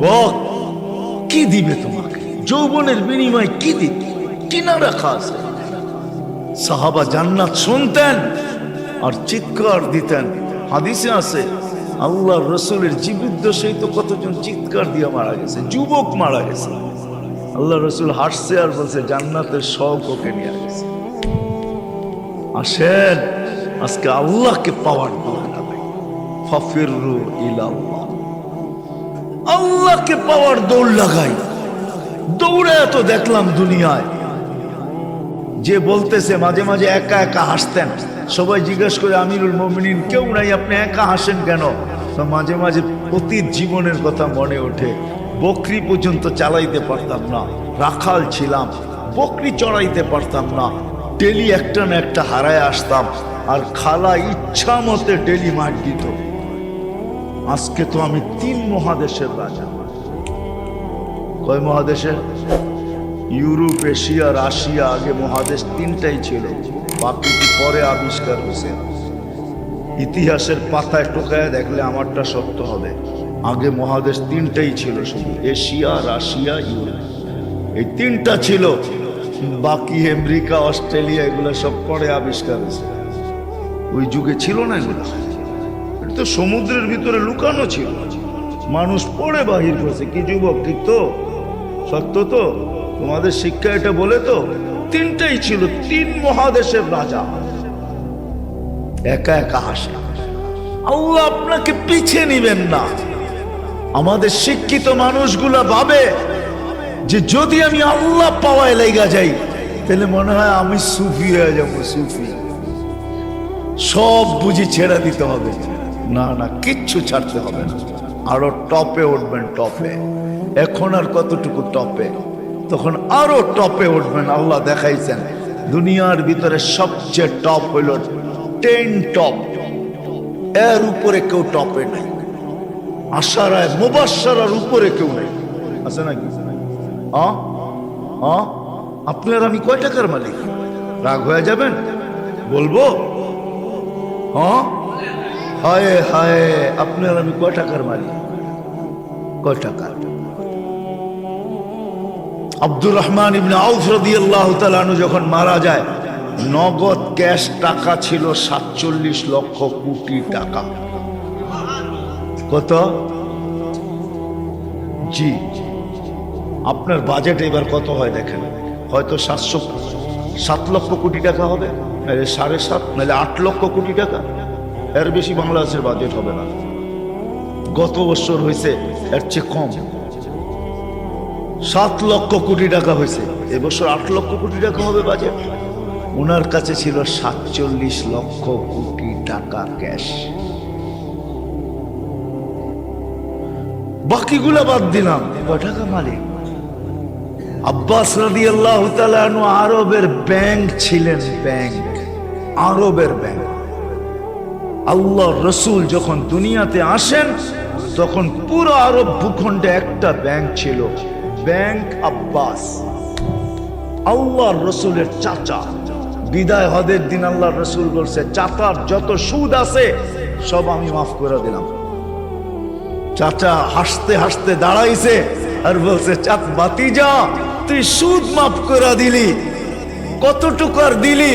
যুবক কি দিবে তোমাকে? যৌবনের বিনিময় কি দিবে? কিনা রাখা আছে? সাহাবা জান্নাত শুনতেন আর চিৎকার দিতেন। হাদিসে আছে আল্লাহ রসুলের জীবিত তো কতজন চিৎকার দিয়ে মারা গেছে? যুবক মারা গেছে। আল্লাহ রসুল হাসছে আর বলছে, জান্নাতের শখ ওকে নিয়ে গেছে আসেন, আজকে আল্লাহকে পাওয়ার ফাফিরু ইলাল্লাহ। আল্লাহকে পাওয়ার দৌড় লাগাই। দৌড়ে এত দেখলাম দুনিয়ায়। যে বলতেছে, মাঝে মাঝে একা একা হাসতেন। সবাই জিজ্ঞেস করে, আমিরুল মমিনিন, কেউ নাই, আপনি একা হাসেন কেন? মাঝে মাঝে অতীত জীবনের কথা মনে ওঠে। বকরি পর্যন্ত চালাইতে পারতাম না। রাখাল ছিলাম, বকরি চড়াইতে পারতাম না। ডেলি একটা না একটা হারায় আসতাম। আর খালা ইচ্ছা মতে ডেলি মার দিত। আজকে তো আমি তিন মহাদেশের রাজা। কয় মহাদেশের ইউরোপ, এশিয়া, রাশিয়া, আগে মহাদেশ তিনটাই ছিল। বাকিটি পরে আবিষ্কার হয়েছে? ইতিহাসের পাতায় টোকায় দেখলে আমারটা সত্য হবে। আগে মহাদেশ তিনটাই ছিল শুধু, এশিয়া, রাশিয়া, ইউরোপ। এই তিনটা ছিল। বাকি আমেরিকা, অস্ট্রেলিয়া, এগুলো সব পরে আবিষ্কার হয়েছে। ওই যুগে ছিল না এগুলো? তো সমুদ্রের ভিতরে লুকানো ছিল। মানুষ পড়ে বাহির করেছে। কি যুবক, ঠিক তো? সত্য তো? তোমাদের শিক্ষা এটা বলে তো? তিনটাই ছিল, তিন মহাদেশের রাজা। একা একা হাসে আল্লাহ আপনাকে পিছিয়ে নিবেন না। আমাদের শিক্ষিত মানুষগুলা ভাবে যে যদি আমি আল্লাহ পাওয়ায় লেগা যাই, তাহলে মনে হয় আমি সুফি হয়ে যাব, সুফি। সব বুঝি ছেড়ে দিতে হবে। না না, কিচ্ছু ছাড়তে হবে না। আরও টপে উঠবেন টপে। এখন আর কতটুকু টপে? তখন আরও টপে উঠবেন, আল্লাহ দেখাইছেন। দুনিয়ার ভিতরে সবচেয়ে টপ হইল টেন টপ। এর উপরে কেউ টপে নাই। আশারায় মুবাসার উপরে কেউ নেই। আছে নাকি? আপনার আমি কয় টাকার মালিক? রাগ হয়ে যাবেন? বলব? হ্যাঁ হায় হায়, আপনার আমি কয় টাকার মারি কয় টাকার আব্দুর রহমান ইবনে আউফ রাদিয়াল্লাহু তাআলা যখন মারা যায়, নগদ ক্যাশ টাকা ছিল সাতচল্লিশ লক্ষ কোটি টাকা। কত? জি। আপনার বাজেট এবার কত হয় দেখেন? হয়তো সাতশো, সাত লক্ষ কোটি টাকা হবে সাড়ে সাত, নাহলে আট লক্ষ কোটি টাকা। এর বেশি বাংলাদেশের বাজেট হবে না। গত বছর হয়েছে, এর চেয়ে কম। সাত লক্ষ কোটি টাকা হয়েছে। এবছর আট লক্ষ কোটি টাকা হবে বাজেট ওনার কাছে ছিল সাতচল্লিশ লক্ষ কোটি টাকা ক্যাশ বাকিগুলা বাদ দিলাম। টাকা মালিক? আব্বাস রাদি আল্লাহ আরবের ব্যাংক ছিলেন ব্যাংক আরবের ব্যাংক আল্লাহ রসুল যখন দুনিয়াতে আসেন, তখন পুরো আরব ভূখণ্ডে একটা ব্যাংক ছিল ব্যাংক আব্বাস। আল্লাহ রসুলের চাচা। বিদায় হদের দিন আল্লাহ রসুল বলছে, চাচার যত সুদ আছে, সব আমি মাফ করে দিলাম। চাচা হাসতে হাসতে দাঁড়াইছে আর বলছে চাপ বাতি যা তুই সুদ মাফ করে দিলি, কতটুকু আর দিলি?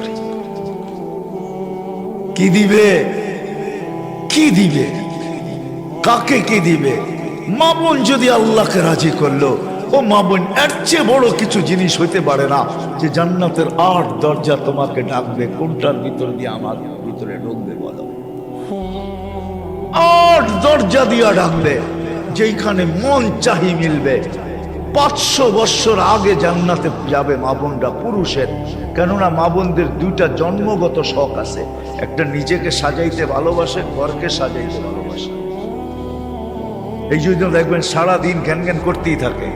কি দিবে? কি দিবে? কাকে কি দিবে? মা বোন যদি আল্লাহকে রাজি করল, ও মা বোন, এর চেয়ে বড় কিছু জিনিস হইতে পারে না যে জান্নাতের আট দরজা তোমাকে ডাকবে, কোনটার ভিতর দিয়ে আমার ভিতরে ঢুকবে বলো? আট দরজা দিয়া ডাকবে যেখানে মন চাহি মিলবে। পাঁচশো বৎসর আগে জান্নাতে যাবে মা বোনরা পুরুষের। কেননা মা বোনদের দুইটা জন্মগত শখ আছে। একটা নিজেকে সাজাইতে ভালোবাসে, ঘরকে সাজাইতে ভালোবাসে। এই জন্য দেখবেন সারাদিন ঘ্যান ঘ্যান করতেই থাকে।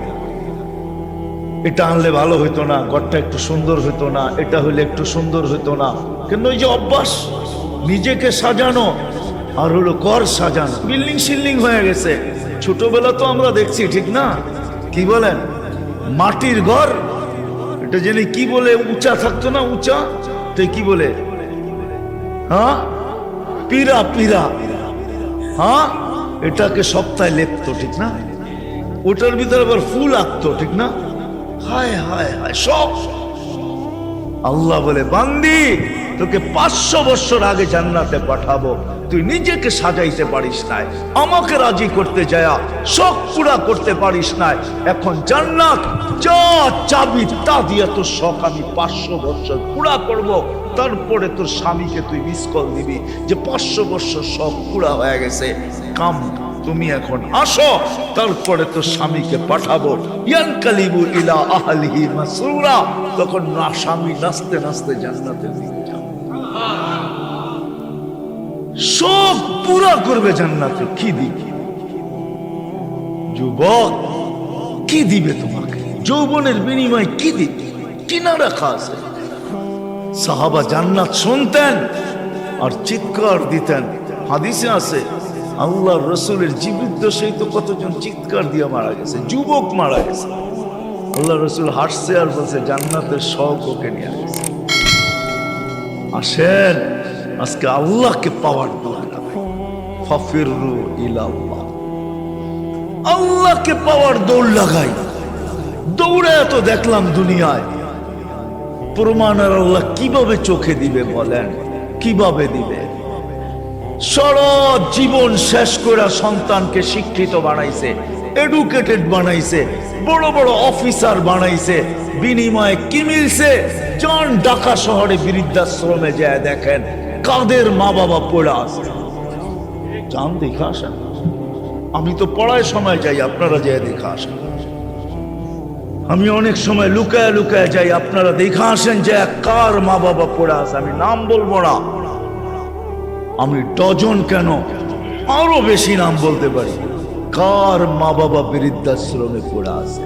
এটা আনলে ভালো হতো না, ঘরটা একটু সুন্দর হতো না, এটা হলে একটু সুন্দর হতো না। কিন্তু ওই যে অভ্যাস? নিজেকে সাজানো, আর হলো ঘর সাজানো। বিল্ডিং শিল্ডিং হয়ে গেছে। ছোটবেলা তো আমরা দেখছি, ঠিক না? কি বলেন? মাটির ঘর? এটা জেনে কি বলে উঁচা থাকতো না উঁচা? তো কি বলে? হ্যাঁ? পীরা পীরা। হ্যাঁ? এটাকে সপ্তাহে লেপতো, ঠিক না? ওটার ভিতরে আবার ফুল আঁকতো, ঠিক না? হায় হায় হায়, সব। আল্লাহ বলে, বান্দি! তোকে পাঁচশো বছর আগে জান্নাতে পাঠাবো। তুই নিজেকে সাজাইতে পারিস নাই। আমাকে রাজি করতে যায় শখ পুরা করতে পারিস নাই। এখন জান্নাত যা চাবি তা দিয়ে তোর শখ আমি পাঁচশো বছর পুরা করব। তারপরে তোর স্বামীকে তুই মিস কল দিবি যে পাঁচশো বছর শখ পুরা হয়ে গেছে। কাম, তুমি এখন আসো, তারপরে তো স্বামীকে পাঠাবো। ইয়ান কালিবু ইলা আহলিহি তখন না, স্বামী নাচতে নাচতে জান্নাতে দিকে সব পুরা করবে জান্নাতে। কি দিবে? যুবক, কি দিবে তোমাকে? যৌবনের বিনিময়ে কি দিবে? কিনা রাখা আছে সাহাবা জান্নাত শুনতেন আর চিৎকার দিতেন। হাদিসে আছে আল্লাহ রসুলের জীবিত সেই তো কতজন চিৎকার দিয়ে মারা গেছে? যুবক মারা গেছে। আল্লাহ রসুল হাসছে আর বলছে, জান্নাতের শখ ওকে নিয়ে আসেন। আজকে আল্লাহকে পাওয়ার ফাফিরু ইলাল্লাহ। আল্লাহকে পাওয়ার দৌড় লাগাই। দৌড়ে এত দেখলাম দুনিয়ায়। প্রমাণ আর আল্লাহ কীভাবে চোখে দিবে বলেন? কীভাবে দিবে? সারা জীবন শেষ করে সন্তানকে শিক্ষিত বানাইছে এডুকেটেড বানাইছে, বড় বড় অফিসার বানাইছে, বিনিময়ে কি মিলছে? জন ঢাকা শহরে বৃদ্ধাশ্রমে যায় দেখেন কাদের মা বাবা পড়ে আছে? যান, দেখে আসেন। আমি তো পড়ায় সময় যাই, আপনারা যায় দেখে আসেন। আমি অনেক সময় লুকায় লুকায় যাই, আপনারা দেখে আসেন যে কার মা বাবা পড়ে আছে। আমি নাম বলব না। আমি ডজন কেন আরও বেশি নাম বলতে পারি? কার মা বাবা বৃদ্ধাশ্রমে পড়ে আছে?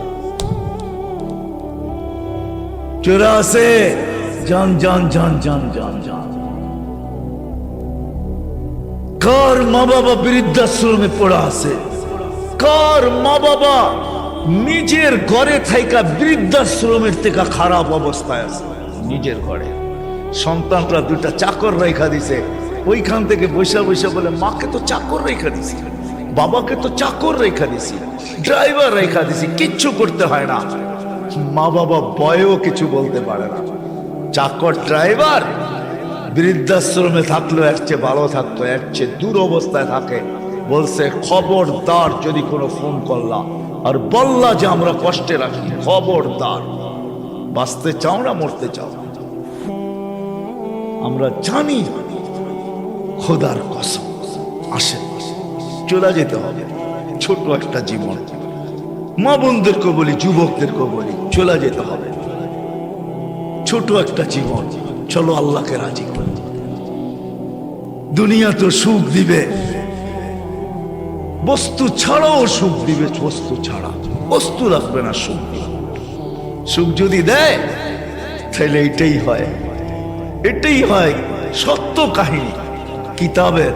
চোরা আছে যান যান যান যান যান যান। কার মা বাবা বৃদ্ধাশ্রমে পড়া আছে? কার মা বাবা নিজের ঘরে থাইকা বৃদ্ধাশ্রমের থেকে খারাপ অবস্থায় আছে? নিজের ঘরে। সন্তানরা দুটা চাকর রেখা দিছে। ওইখান থেকে বৈশা বৈশা বলে, মাকে তো চাকর রেখা দিছি, বাবাকে তো চাকর রেখা দিছি, ড্রাইভার রেখা দিছি, কিচ্ছু করতে হয় না। মা বাবা বয়েও কিছু বলতে পারে না। চাকর ড্রাইভার বৃদ্ধাশ্রমে থাকলেও এর চেয়ে ভালো থাকতো, এর চেয়ে দূর অবস্থায় থাকে। বলছে, খবরদার যদি কোনো ফোন করলা, আর বললা যে আমরা কষ্টে রাখি, খবরদার। বাঁচতে চাও না, মরতে চাও আমরা জানি খোদার কসম, আসে। চলে যেতে হবে ছোট একটা জীবন। মা বোনদেরকে বলি যুবকদেরকে বলি, চলে যেতে হবে। ছোট একটা জীবন। চলো আল্লাহকে রাজি করি। দুনিয়া তো সুখ দিবে। বস্তু ছাড়াও সুখ দিবে, বস্তু ছাড়া। বস্তু রাখবে না, সুখ সুখ যদি দেয়, তাহলে এটাই হয়। এটাই হয় সত্য কাহিনী। কিতাবের,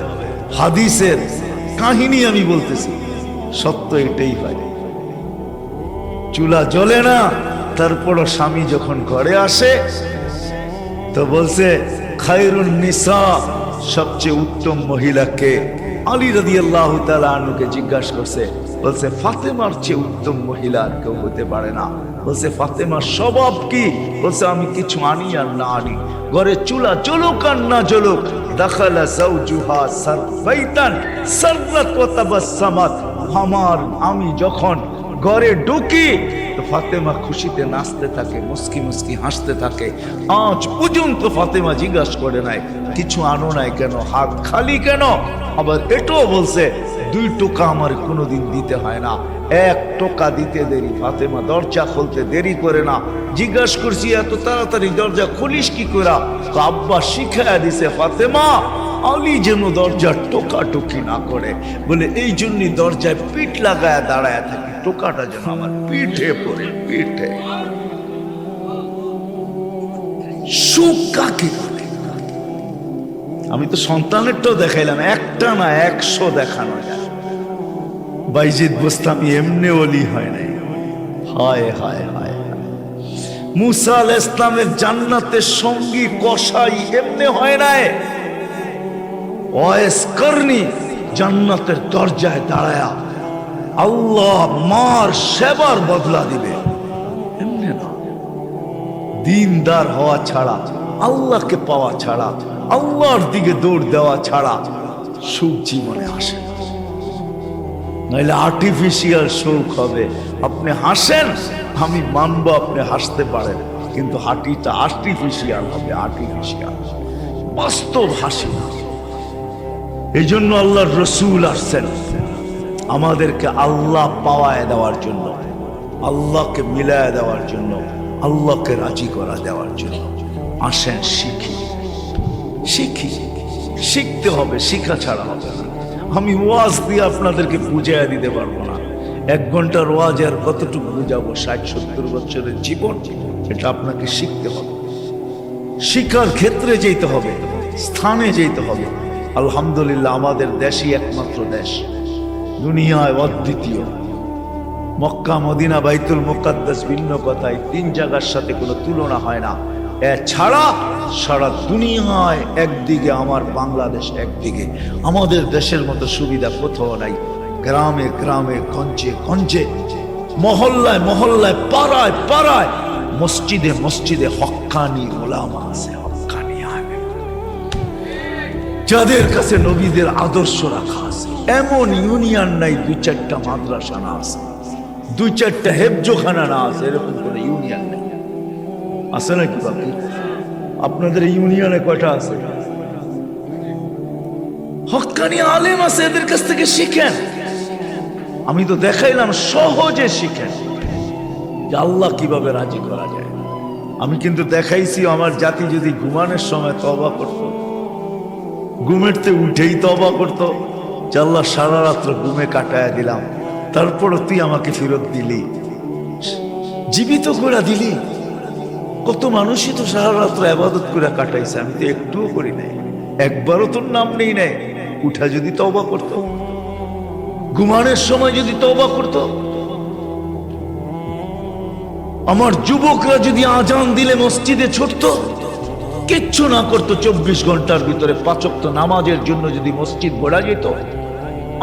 হাদিসের কাহিনী আমি বলতেছি। সত্য এটাই হয়। চুলা জ্বলে না, তারপরও স্বামী যখন ঘরে আসে তো বলছে, খায়রুন নিসা, সবচেয়ে উত্তম মহিলাকে। আলী রাদি আল্লাহ আনুকে জিজ্ঞাসা করছে, বলছে, ফাতেমার চেয়ে উত্তম মহিলা আর কেউ হতে পারে না। বলছে, ফাতেমার স্বভাব কি? বলছে, আমি কিছু আনি আর না আনি। ঘরে চুলা জ্বলুক আর না জ্বলুক, দাখালা জাউজুহা সারফাইতান, সাররাত ওয়া তাবাসসামাত আমার, আমি যখন ঘরে ঢুকি ফাতেমা খুশিতে নাচতে থাকে মুস্কি মুস্কি হাসতে থাকে। আজ পর্যন্ত ফাতেমা জিজ্ঞাসা করে নাই, কিছু আনো নাই কেন? হাত খালি কেন? আবার এটাও বলছে, দুই টোকা আমার কোনোদিন দিতে হয় না। এক টোকা দিতে দেরি, ফাতেমা দরজা খুলতে দেরি করে না। জিজ্ঞাসা করছি, এত তাড়াতাড়ি দরজা খুলিস কি করা আব্বা শিখাইয়া দিছে, ফাতেমা, আলী যেন দরজার টোকাটুকি না করে। বলে এই জন্যই দরজায় পিঠ লাগায় দাঁড়ায় থাকে। টোকাটা যেন আমার পিঠে পড়ে, পিঠে? আমি তো সন্তানেরটাও দেখাইলাম, একটা না একশো দেখানো বাইজিদ এমনি অলি হয় নাই। হায় হায় হায় মুসা ইসলামের জান্নাতের সঙ্গী কসাই এমনি হয় নাই। করনি, জান্নাতের দরজায় দাঁড়ায়া আল্লাহ মার সেবার বদলা দিবে। এমনি না। দিনদার হওয়া ছাড়া, আল্লাহকে পাওয়া ছাড়া, আল্লাহর দিকে দৌড় দেওয়া ছাড়া সুখ জীবনে আসে না। নইলে আর্টিফিশিয়াল সুখ হবে। আপনি হাসেন, আমি মানবো আপনি হাসতে পারেন। কিন্তু হাঁটিটা আর্টিফিশিয়াল হবে আর্টিফিশিয়াল বাস্তব হাসি না। এই জন্য আল্লাহর রসুল আসছেন। আমাদেরকে আল্লাহ পাওয়ায় দেওয়ার জন্য, আল্লাহকে মিলায় দেওয়ার জন্য, আল্লাহকে রাজি করা দেওয়ার জন্য। আসেন, শিখি। শিখি। শিখতে হবে, শিখা ছাড়া হবে না। আমি ওয়াজ দিয়ে আপনাদেরকে বুঝাইয়া দিতে পারব না। এক ঘণ্টার ওয়াজ আর কতটুকু বুঝাবো? ষাট, সত্তর বছরের জীবন, এটা আপনাকে শিখতে হবে। শিক্ষার ক্ষেত্রে যেতে হবে, স্থানে যেতে হবে। আলহামদুলিল্লাহ, আমাদের দেশই একমাত্র দেশ। দুনিয়ায় অদ্বিতীয়। মক্কা, মদিনা, বাইতুল মুকাদ্দাস ভিন্ন কথায় তিন জায়গার সাথে কোনো তুলনা হয় না। এছাড়া সারা দুনিয়ায় একদিকে, আমার বাংলাদেশ একদিকে। আমাদের দেশের মতো সুবিধা কোথাও নাই। গ্রামে গ্রামে, গঞ্জে গঞ্জে, মহল্লায় মহল্লায়, পাড়ায় পাড়ায়, মসজিদে মসজিদে হক্কানি ওলামা আছে, হক্কানি। যাদের কাছে নবীদের আদর্শ রাখা আছে এমন ইউনিয়ন নাই, দুই চারটা মাদ্রাসা না আছে। দুই চারটা হেফজোখানা না আছে, এরকম কোনো ইউনিয়ন নেই। আছে নাকি বাকি? আপনাদের ইউনিয়নে কয়টা আছে? হক্কানি আলেম আছে, এদের কাছ থেকে শিখেন। আমি তো দেখাইলাম, সহজে শিখেন। আল্লাহ কীভাবে রাজি করা যায়। আমি কিন্তু দেখাইছি আমার জাতি যদি ঘুমানোর সময় তবা করত ঘুমেরতে উঠেই তবা করত যে আল্লাহ সারা রাত্র ঘুমে কাটায় দিলাম। তারপরও তুই আমাকে ফেরত দিলি। জীবিত করে দিলি। কত মানুষই তো সারা রাত্র আবাদত করে কাটাইছে, আমি তো একটুও করি নাই। একবারও তোর নাম নেই নাই। উঠা যদি তবা করত। ঘুমানোর সময় যদি তবা করত। আমার যুবকরা যদি আজান দিলে মসজিদে ছুটতো। কিচ্ছু না করতো, চব্বিশ ঘণ্টার ভিতরে পাচক্ত নামাজের জন্য যদি মসজিদ ভরা যেত।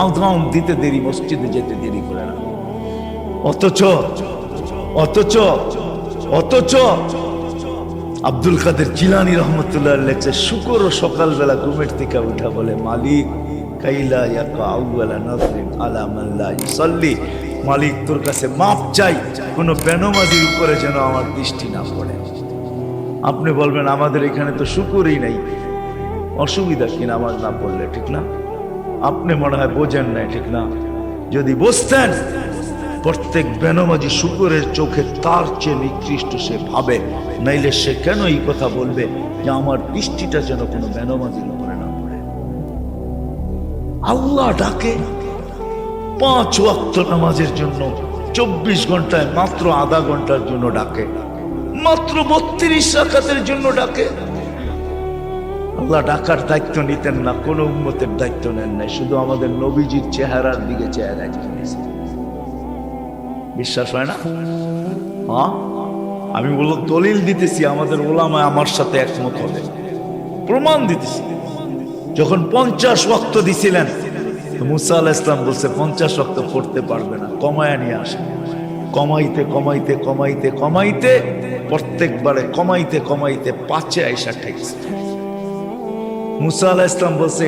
আজান দিতে দেরি, মসজিদে যেতে দেরি করে না। অথচ অথচ অথচ আব্দুল কাদের জিলানি রহমতুল্লাহ লেখছে, শুকর সকালবেলা ঘুমের থেকে উঠা বলে মালিক, কাইলা ইয়াকা আউয়ালা নাজরিন আলা মাল্লা ইউসাল্লি। মালিক, তোর কাছে মাপ চাই, কোনো বেনমাজির উপরে যেন আমার দৃষ্টি না পড়ে। আপনি বলবেন, আমাদের এখানে তো শুকুরই নাই। অসুবিধা কি, নামাজ না পড়লে, ঠিক না? আপনি মনে হয় বোঝেন নাই, ঠিক না? যদি বুঝতেন, প্রত্যেক বেনমাজি শুকুরের চোখে তার চেয়ে নিকৃষ্ট সে ভাবে। নাইলে সে কেন এই কথা বলবে যে আমার দৃষ্টিটা যেন কোনো বেনমাজির উপরে না পড়ে? আল্লাহ ডাকে পাঁচ ওয়াক্ত নামাজের জন্য, চব্বিশ ঘন্টায় মাত্র আধা ঘণ্টার জন্য ডাকে। মাত্র বত্রিশ রাকাতের জন্য ডাকে। আল্লাহ ডাকার দায়িত্ব নিতেন না, কোনো উন্মতের দায়িত্ব নেন নাই, শুধু আমাদের নবীজির চেহারার দিকে চেহারা দায়িত্ব বিশ্বাস হয় না? হ্যাঁ আমি বলল দলিল দিতেছি, আমাদের ওলামায় আমার সাথে একমত হবে। প্রমাণ দিতেছি। যখন পঞ্চাশ ওয়াক্ত দিছিলেন মুসা আল্লাহ ইসলাম বলছে, পঞ্চাশ ওয়াক্ত পড়তে পারবে না, কমায় নিয়ে আসে কমাইতে কমাইতে কমাইতে কমাইতে, প্রত্যেকবারে কমাইতে কমাইতে, পাঁচে আইসা ঠেকছে। মুসা আল্লাহ ইসলাম বলছে,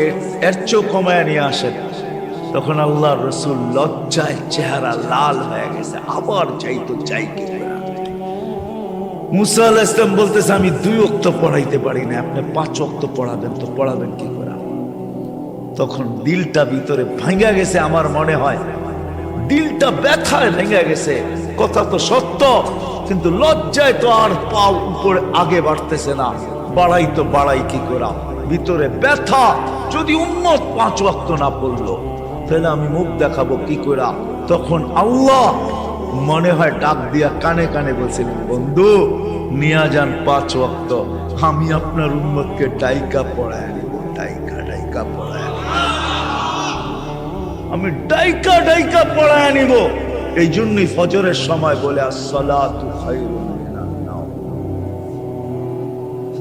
এর চেয়েও কমায় নিয়ে আসেন। তখন আল্লাহ রসুল লজ্জায় চেহারা লাল হয়ে গেছে, আবার চাইতো চাই কি মুসা আল্লাহ ইসলাম বলতেছে, আমি দুই অক্ত পড়াইতে পারি না, আপনি পাঁচ অক্ত পড়াবেন তো পড়াবেন কি করে? তখন দিলটা ভিতরে ভাঙ্গা গেছে, আমার মনে হয়। দিলটা ব্যথায় ভেঙে গেছে, কথা তো সত্য। কিন্তু লজ্জায় তো আর পাও উপরে আগে বাড়তেছে না। বাড়াই তো বাড়াই কি করা? ভিতরে ব্যথা। যদি উন্মত পাঁচ ওয়াক্ত না পড়ল, তাহলে আমি মুখ দেখাবো কি করে? তখন আল্লাহ মনে হয় ডাক দিয়া কানে কানে বলছিলেন বন্ধু, নিয়া যান পাঁচ ওয়াক্ত। আমি আপনার উন্মতকে ডাইকা পড়ায় ডাইকা ডাইকা পড়ায়। আমি ডাইকা ডাইকা পড়ায় নিব এই জন্যই ফজরের সময় বলে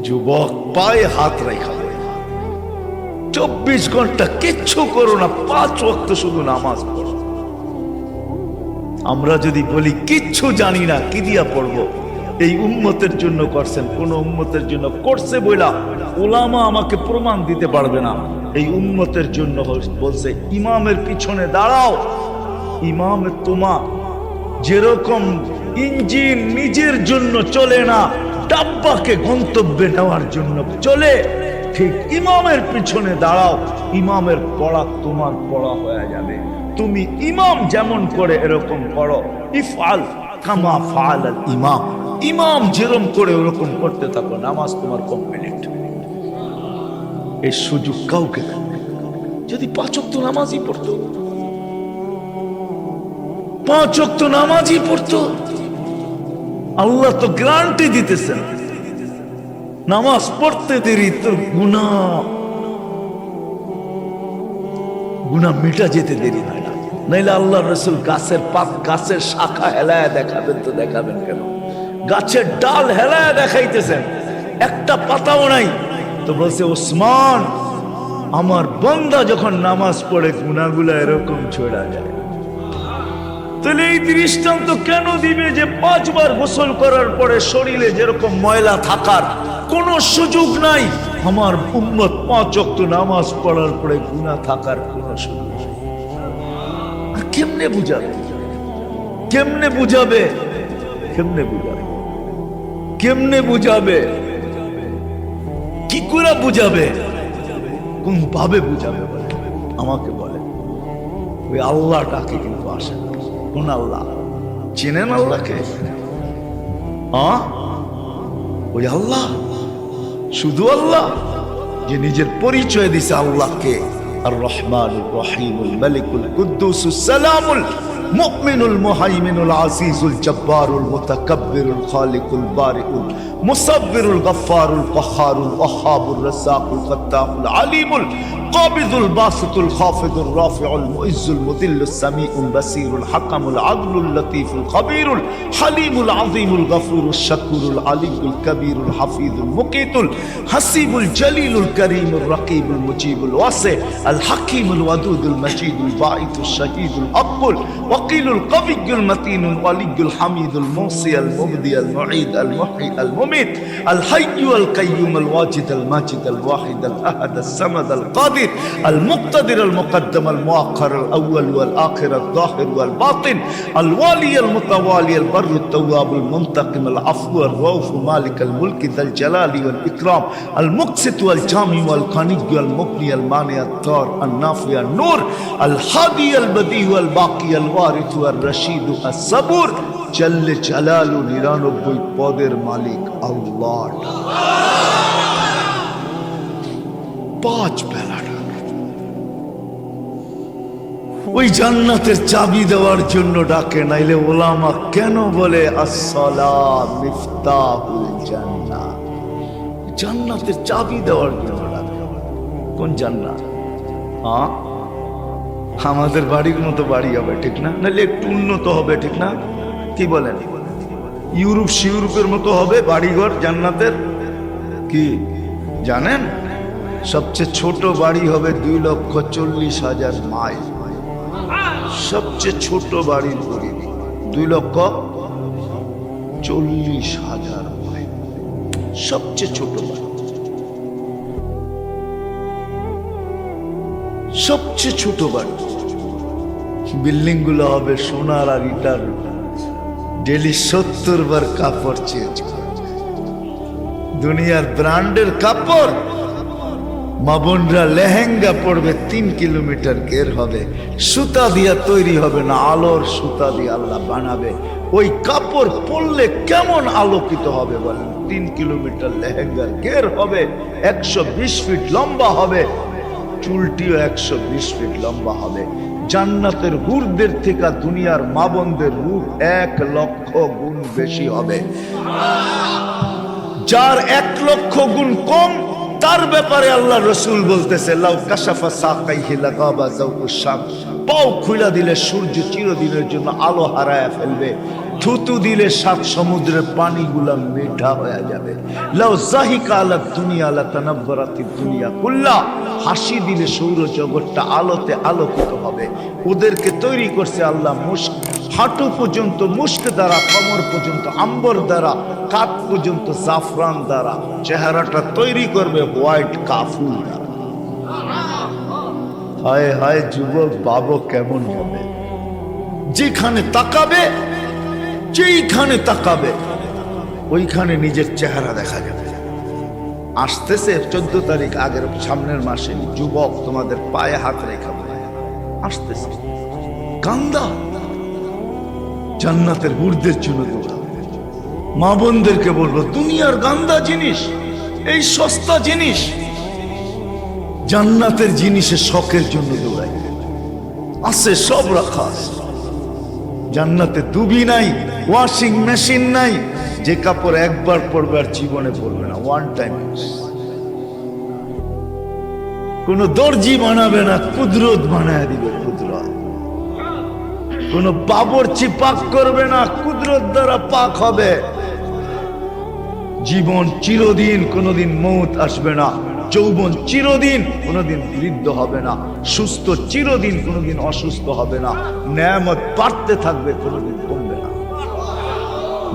যুবক পায়ে হাত রেখা চব্বিশ ঘণ্টা কিচ্ছু করো না, পাঁচ ওয়াক্ত শুধু নামাজ পড়ো। আমরা যদি বলি, কিচ্ছু জানি না, কি দিয়া পড়ব? এই উম্মতের জন্য করছেন, কোন উম্মতের জন্য করছে বইলা ওলামা আমাকে প্রমাণ দিতে পারবে না। এই উম্মতের জন্য বলছে, ইমামের পিছনে দাঁড়াও ইমামের তোমা যেরকম ইঞ্জিন নিজের জন্য চলে না, ডাব্বাকে গন্তব্যে নেওয়ার জন্য চলে, ঠিক ইমামের পিছনে দাঁড়াও, ইমামের পড়া তোমার পড়া হয়ে যাবে। তুমি ইমাম যেমন করে এরকম করো, ইফআল কামা ফাল ইমাম। ইমাম যেরকম করে ওরকম করতে থাকো, নামাজ তোমার কমপ্লিট এই সুযোগ কাউকে যদি পাঁচক তো নামাজই পড়তো পাঁচ অক্ত নামাজই পড়তো। আল্লাহ তো গ্রান্টি দিতেছেন। নামাজ পড়তে দেরি তোর গুণা গুণা মিটা যেতে দেরি হয় না। নাইলে আল্লাহ রসুল গাছের পাত, গাছের শাখা হেলায় দেখাবেন তো দেখাবেন কেন? গাছের ডাল হেলায় দেখাইতেছেন। একটা পাতাও নাই। তো বলছে, ওসমান, আমার বন্দা যখন নামাজ পড়ে গুণাগুলা এরকম ছড়া যায়। তাহলে এই দৃষ্টান্ত কেন দিবে যে পাঁচবার গোসল করার পরে শরীরে যেরকম ময়লা থাকার কোনো সুযোগ নাই? আমার উম্মত পাঁচ অক্ত নামাজ পড়ার পরে গুণা থাকার কোনো সুযোগ কেমনে বুঝাবে? কেমনে বুঝাবে? কেমনে বুঝাবে? কেমনে বুঝাবে? কি করে বুঝাবে? কোন ভাবে বুঝাবে আমাকে বলে। ওই আল্লাহটাকে কিন্তু আসে না। কোন আল্লাহ চেনেন আল্লাহকে হ্যাঁ ওই আল্লাহ শুধু আল্লাহ যে নিজের পরিচয় দিছে আল্লাহকে আর রহমান রহিমুল মালিকুল কুদ্দুসুস সালামুল مؤمن المهيمن العزيز الجبار المتكبر الخالق البارئ المصبر الغفار القهار الوهاب الرزاق الفتاح العليم القابض الباسط الخافض الرافع المعز المذل السميع البصير الحكم العدل اللطيف الخبير الحليم العظيم الغفور الشكور العلي الكبير الحفيظ المقيت الحسيب الجليل الكريم الرقيب المجيب الواسع الحكيم الودود المجيد الباعث الشهيد الأقبل وقيل القوي المتين الولي الحميد الموصي المبدي المعيد المحيي المميت الحي القيوم الواجد الماجد الواحد الأحد السمد القادر المقتدر المقدم المؤخر الأول والآخر الظاهر والباطن الوالي المتوالي البر التواب المنتقم العفو الرؤوف مالك الملك ذا الجلال والإكرام المقسط والجامع والقني والمغني المانع الطار النافع النور الهادي البديع والباقي الوارث والرشيد الصبور جل جلاله নিরানব্বই পদের মালিক আল্লাহ পাঁচ বেলা ওই জান্নাতের চাবি দেওয়ার জন্য ডাকে, নাইলে ওলামা কেন বলে জান্নাত জান্নাতের চাবি দেওয়ার জন্য ডাকে। কোন জান্নাত? হ্যাঁ আমাদের বাড়ির মতো বাড়ি হবে, ঠিক না? নাহলে একটু উন্নত হবে, ঠিক না? কি বলেন? ইউরোপ, সিউরোপের মতো হবে বাড়িঘর, জান্নাতের? কি? জানেন? সবচেয়ে ছোট বাড়ি হবে দুই লক্ষ চল্লিশ হাজার মাইল। সবচেয়ে ছোট বাড়ির পরিধি দুই লক্ষ চল্লিশ হাজার সবচেয়ে ছোট বাড়ি। সবচেয়ে ছোট বাড়ি। বিল্ডিংগুলো হবে সোনার আর ইটার। ডেলি সত্তর বার কাপড় করে। দুনিয়ার ব্র্যান্ডের কাপড় মা বোনরা লেহেঙ্গা পড়বে তিন কিলোমিটার গের হবে, সুতা দিয়া তৈরি হবে না, আলোর সুতা দিয়ে আল্লাহ বানাবে। ওই কাপড় পরলে কেমন আলোকিত হবে বলেন? তিন কিলোমিটার লেহেঙ্গার গের হবে, একশো বিশ ফিট লম্বা হবে, চুলটিও একশো বিশ ফিট লম্বা হবে। জান্নাতের হুরদের থেকে দুনিয়ার মা বোনদের রূপ এক লক্ষ গুণ বেশি হবে। যার এক লক্ষ গুণ কম তার ব্যাপারে আল্লাহ রসুল বলতেছে, লাউ কাশাফা সাকাইহি লাগাবা জাউকুস শাম পাও খুলা দিলে সূর্য চিরদিনের জন্য আলো হারায় ফেলবে। থুতু দিলে সাত সমুদ্রের পানিগুলা মিঠা হয়ে যাবে। লাউ জাহিকা আলা দুনিয়া, আলা তানাব্বারাতি দুনিয়া। কুল্লা, হাসি দিলে সৌর জগৎটা আলোতে আলোকিত হবে। ওদেরকে তৈরি করছে আল্লাহ মুস্ক হাঁটু পর্যন্ত মুস্ক দ্বারা, কমর পর্যন্ত আম্বর দ্বারা, কাত পর্যন্ত জাফরান দ্বারা। চেহারাটা তৈরি করবে হোয়াইট কাফুল দ্বারা। হায় হায় যুবক বাবু কেমন হবে? যেখানে তাকাবে যেইখানে তাকাবে, ওইখানে নিজের চেহারা দেখা যাবে। আসতেছে চোদ্দ তারিখ আগের সামনের মাসে, যুবক তোমাদের পায়ে হাত রেখা আসতেছে। কান্দা। জান্নাতের বুড়দের জন্য দৌড়াবে মা বোনদেরকে বলব দুনিয়ার গান্দা জিনিস, এই সস্তা জিনিস, জান্নাতের জিনিসে শখের জন্য দৌড়াই। আছে, সব রাখা জান্নাতে দুবি নাই ওয়াশিং মেশিন নাই, যে কাপড় একবার পরবে আর জীবনে পরবে না ওয়ান টাইম কোন দর্জি বানাবে না, কুদরত বানায় দিবে কুদরত। কোন বাবরচি পাক করবে না, কুদরত দ্বারা পাক হবে। জীবন চিরদিন, কোনোদিন মৌত আসবে না। যৌবন চিরদিন, কোনোদিন বৃদ্ধ হবে না। সুস্থ চিরদিন, কোনোদিন অসুস্থ হবে না। ন্যায়ামত বাড়তে থাকবে, কোনোদিন কমবে না।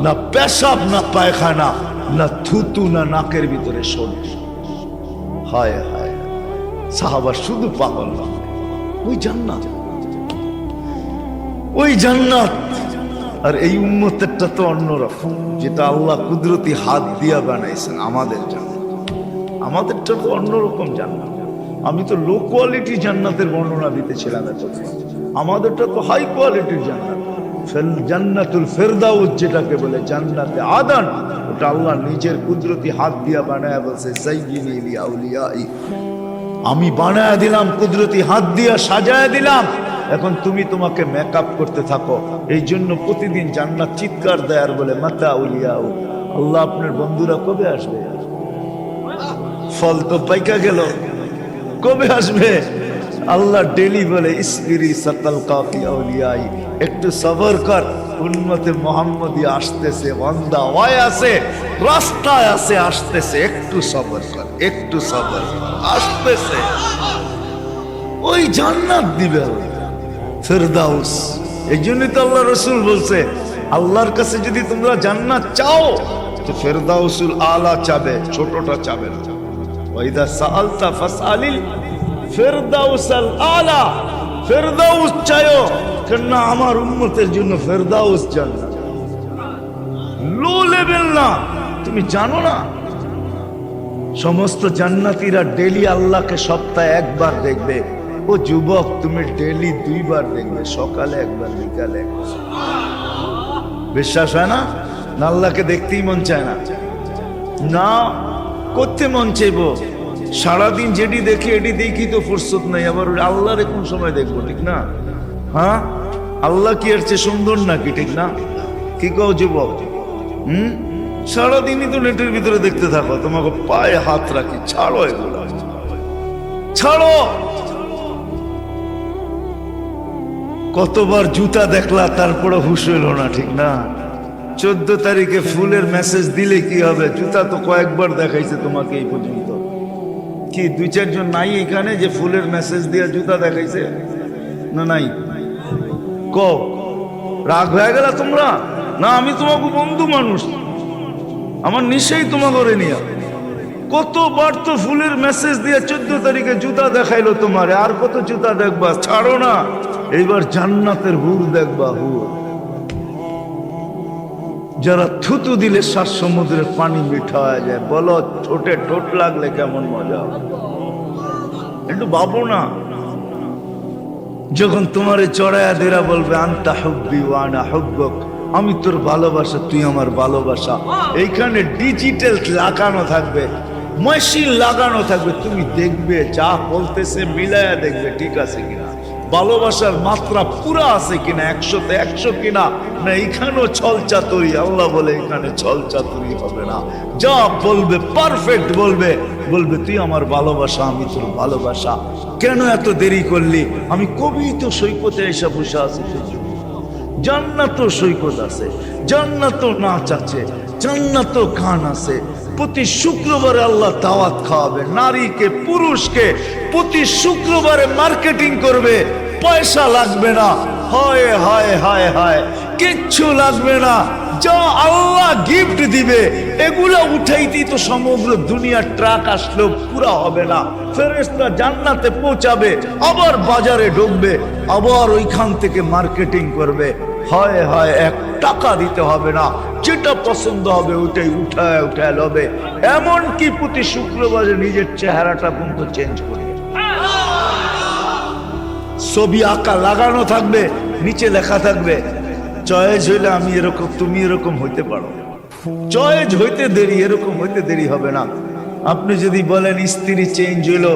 না পেশাব, না পায়খানা, না থুতু, না নাকের ভিতরে শোনে হায় হায় সাহাবা শুধু পাগল না। ওই জান্নাত। ওই জান্নাত। আর এই উম্মতেরটা তো অন্যরকম, যেটা আল্লাহ কুদরতি হাত দিয়া বানাইছেন আমাদের জন্য। আমাদেরটা তো অন্যরকম জান্নাত। আমি তো লো কোয়ালিটি জান্নাতের বর্ণনা দিতেছিলাম এতক্ষণ। আমাদেরটা তো হাই কোয়ালিটির জান্নাত। জান্নাতুল ফেরদাউস যেটাকে বলে জান্নাতে আদান, ওটা আল্লাহ নিজের কুদরতি হাত দিয়া বানায় বলছে আমি বানায় দিলাম, কুদরতি হাত দিয়া সাজায় দিলাম। এখন তুমি তোমাকে মেকআপ করতে থাকো। এই জন্য প্রতিদিন জান্নাত চিৎকার দেয় আর বলে মাতা উলিয়াও আল্লাহ আপনার বন্ধুরা কবে আসবে? ফল তো পাইকা গেল। কবে আসবে? আল্লাহ ডেলি বলে, ইসবিরি সাতাল কাফি একটু সবর কর উন্মতে মোহাম্মদী আসতেছে বন্দা ওয়ায় আছে, রাস্তায় আছে, আসতেছে। একটু সবর কর, একটু সবর আসতেছে। ওই জান্নাত দিবে। ফেরদাউস, এই জন্যই তো আল্লাহ রসুল বলছে, আল্লাহর কাছে যদি তোমরা জান্নাত চাও, তো ফেরদাউসুল আলা চাবে, ছোটটা চাবে না। ওয়াইদা সাআলতা ফাসআলিল ফেরদাউসাল আলা, ফেরদাউস চাইও কেননা আমার উম্মতের জন্য ফেরদাউস জান্নাত। লো লেভেল না। তুমি জানো না? সমস্ত জান্নাতিরা ডেলি আল্লাহকে সপ্তাহে একবার দেখবে। ও যুবক, তুমি ডেলি দুইবার দেখবে, সকালে একবার, বিকালে। বিশ্বাস হয় না আল্লাহকে দেখতেই মন চায় না। না, করতে মন চাইব। সারাদিন যেটি দেখি, এটি দেখি তো ফুরসত নাই। আবার আল্লাহরে কোন সময় দেখব, ঠিক না? হ্যাঁ? আল্লাহ কি এর চেয়ে সুন্দর নাকি, ঠিক না? কি কও যুবক? হুম? সারাদিনই তো নেটের ভিতরে দেখতে থাকো, তোমাকে পায়ে হাত রাখি, ছাড়ো এগুলো। ছাড়ো! কতবার জুতা দেখলা, তারপরে হুশ হইল না, ঠিক না? চোদ্দ তারিখে ফুলের মেসেজ দিলে কি হবে? জুতা তো কয়েকবার দেখাইছে তোমাকে এই পর্যন্ত। কি দুই চারজন নাই এখানে যে ফুলের মেসেজ দিয়ে জুতা দেখাইছে। না, নাই। ক? রাগ হয়ে গেল তোমরা? না, আমি তোমাকে বন্ধু মানুষ। আমার নিশ্চয়ই তোমা করে নিয়া। কতবার তো ফুলের মেসেজ দিয়ে চোদ্দ তারিখে জুতা দেখাইলো তোমারে, আর কত জুতা দেখবা? ছাড়ো না। এইবার জান্নাতের হুর দেখবা, হুর। যারা থুতু দিলে সাত সমুদ্রের পানি মিঠা হয়ে যায়। বলো, ঠোঁটে ঠোঁট লাগলে কেমন মজা? একটু ভাবো না। যখন তোমারে চড়ায়া দেরা বলবে, আন্তা হব্বি ওয়ানা হব্বক, আমি তোর ভালোবাসা, তুই আমার ভালোবাসা। এইখানে ডিজিটাল লাগানো থাকবে মেশিন লাগানো থাকবে। তুমি দেখবে, যা বলতেছে মিলায়া দেখবে, ঠিক আছে কিনা? ভালোবাসার মাত্রা পুরা আছে কিনা? একশোতে একশো কিনা? না, এখানেও ছল চাতুরি আল্লাহ বলে এখানে ছল চাতুরি হবে না। যা বলবে পারফেক্ট বলবে। বলবে, তুই আমার ভালোবাসা, আমি তোর ভালোবাসা। কেন এত দেরি করলি? আমি কবি তো সৈকতে এসে বসে আছি। জান্নাত সৈকত আছে। জান্নাত নাচ আছে। জান্নাত গান আছে। প্রতি শুক্রবারে আল্লাহ দাওয়াত খাওয়াবে। নারীকে, পুরুষকে প্রতি শুক্রবারে মার্কেটিং করবে। পয়সা লাগবে না। হয় হয় হয় হয়। কিচ্ছু লাগবে না। যা আল্লাহ গিফট দিবে, এগুলো উঠাইতেই তো সমগ্র দুনিয়ার ট্রাক আসলেও পুরা হবে না। ফেরেস্তা জান্নাতে পৌঁছাবে, আবার বাজারে ঢুকবে, আবার ওইখান থেকে মার্কেটিং করবে। হয় হয়, এক টাকা দিতে হবে না। যেটা পছন্দ হবে ওইটাই উঠায় উঠায় লবে। এমন কি প্রতি শুক্রবারে নিজের চেহারাটা পর্যন্ত চেঞ্জ করবে ছবি আঁকা লাগানো থাকবে, নিচে লেখা থাকবে চয়েস হইলে আমি এরকম, তুমি এরকম হইতে পারো। চয়েস হইতে দেরি, এরকম হইতে দেরি হবে না। আপনি যদি বলেন, স্ত্রী চেঞ্জ হইল,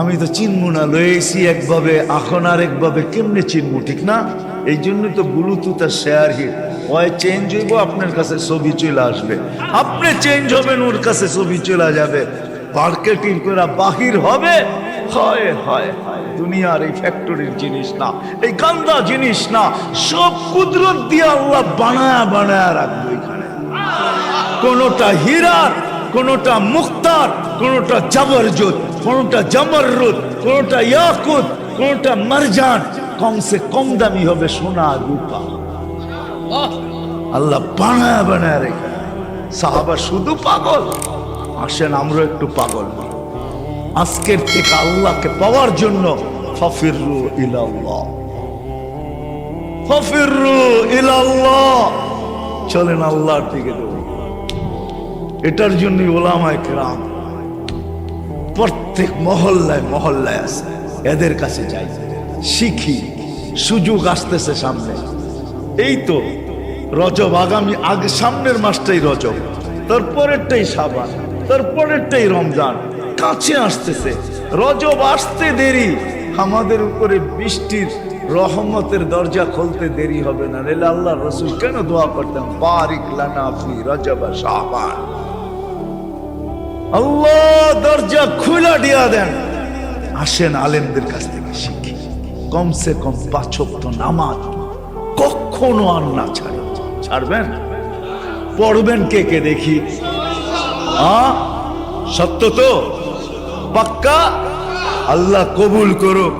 আমি তো চিনবো না, লয়েছি একভাবে এখন আর একভাবে কেমনে চিনবো, ঠিক না? এই জন্য তো ব্লুটুথ আর শেয়ার হিট হয় চেঞ্জ হইব, আপনার কাছে ছবি চলে আসবে। আপনি চেঞ্জ হবেন, ওর কাছে ছবি চলে যাবে। মার্কেটিং করে বাহির হবে। হয় হয় দুনিয়ার এই ফ্যাক্টরির জিনিস না, এই গান্দা জিনিস না, সব কুদরত দিয়ে আল্লাহ বানায়া বানায়া রাখবে এখানে। কোনোটা হীরার কোনোটা মুক্তার, কোনোটা জাবরজুত, কোনোটা জামররুদ কোনোটা ইয়াকুত, কোনোটা মারজান। কমসে কম দামি হবে সোনা রূপা। আল্লাহ বানায় বানায় রেখে সাহাবা শুধু পাগল। আসেন আমরা একটু পাগল আজকের থেকে আল্লাহকে পাওয়ার জন্য ফফিরু ইলাল্লাহ। ফফিরু ইলাল্লাহ। চলেন আল্লাহর দিকে এটার জন্যই ওলামায় কেরাম প্রত্যেক মহল্লায় মহল্লায় আছে। এদের কাছে যাই। শিখি। সুযোগ আসতেছে সামনে। এই তো রজব আগামী আগে সামনের মাসটাই রজব তারপরেরটাই সাবান তারপরেরটাই রমজান। কাছে আসতেছে। রজব আসতে দেরি, আমাদের উপরে বৃষ্টির রহমতের দরজা খুলতে দেরি হবে না। রেলে আল্লাহ রসুল কেন দোয়া করতেন? বারিক লানা ফি রজব শাবান। আল্লাহ দরজা খুলা দিয়া দেন। আসেন আলেমদের কাছ থেকে শিখি। কমসে কম পাঁচক্ত নামাজ কখনো আর না ছাড়ি। ছাড়বেন? পড়বেন কে কে দেখি? সত্য তো? পাক্কা? আল্লাহ কবুল করুক।